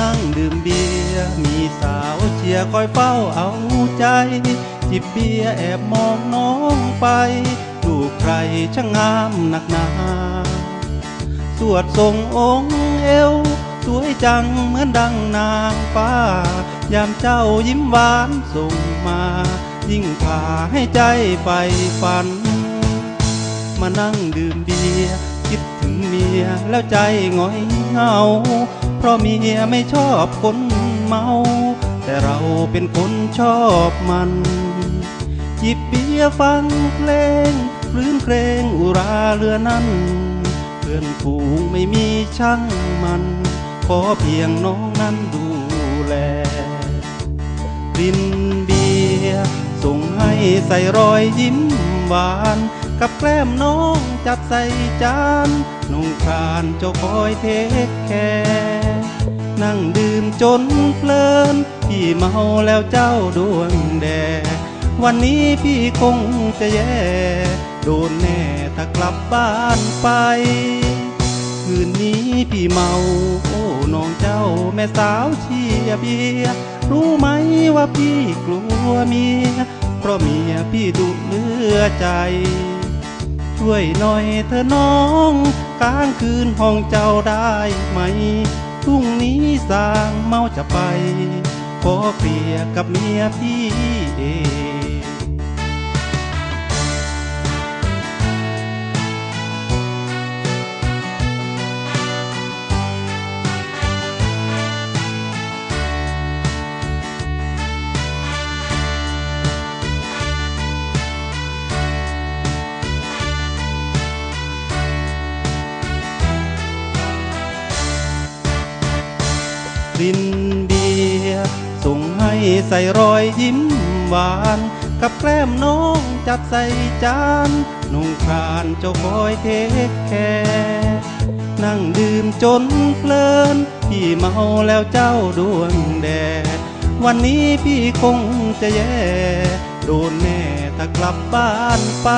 นั่งดื่มเบียร์มีสาวเชียร์คอยเฝ้าเอาใจ จิบเบียร์แอบมองน้องไป ดูใครช่างงามหนักหนาสวดทรงองค์เอว สวยจังเหมือนดังนางฟ้า ยามเจ้ายิ้มหวานส่งมา ยิ่งพาให้ใจใฝ่ฝัน มานั่งดื่มเบียร์คิดถึงเมียแล้วใจหงอยเหงา เพราะเมียไม่ชอบคนเมา แต่เราเป็นคนชอบมันหยิบเบียร์ฟังเพลงรื่นเพลงอุราเรือนั้น เพื่อนฝูงไม่มีช่างมัน ขอเพียงน้องนั้นดูแลรินเบียร์ส่งให้ใส่รอยยิ้มหวาน กับแกล้มน้องจัดใส่จานนุ่งครานเจ้าคอยเทคแคร์ นั่งดื่มจนเพลิน พี่เมาแล้วเจ้าดวงแด วันนี้พี่คงจะแย่ โดนแน่ถ้ากลับบ้านไป คืนนี้พี่เมา โอ้น้องเจ้าแม่สาวเชียเบียร์รู้ไหมว่าพี่กลัวเมีย เพราะเมียพี่ดุเลือใจช่วยหน่อยเธอน้อง กลางคืนห้องเจ้าได้ไหม พรุ่งนี้สางเมาจะไป ขอเคลียร์กับเมียพี่เอง รินเบียร์ส่งให้ใส่รอยยิ้มหวาน กับแกล้มน้องจัดใส่จานนุ่งครานเจ้าคอยเทคแคร์นั่งดื่มจนเพลิน พี่เมาแล้วเจ้าดวงแดวันนี้พี่คงจะแย่ โดนแน่ถ้ากลับบ้านไป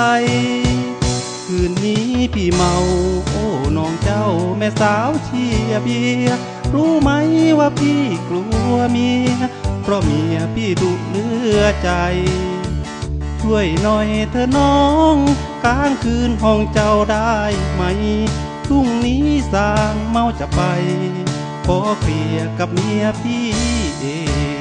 คืนนี้พี่เมา โอ้น้องเจ้าแม่สาวเชียเบีย รู้ไหมว่าพี่กลัวเมีย เพราะเมียพี่ดุเลือใจ ช่วยหน่อยเธอน้องกลางคืนห้องเจ้าได้ไหมพรุ่งนี้สร้างเมาจะไป ขอเคลียร์กับเมียพี่เอง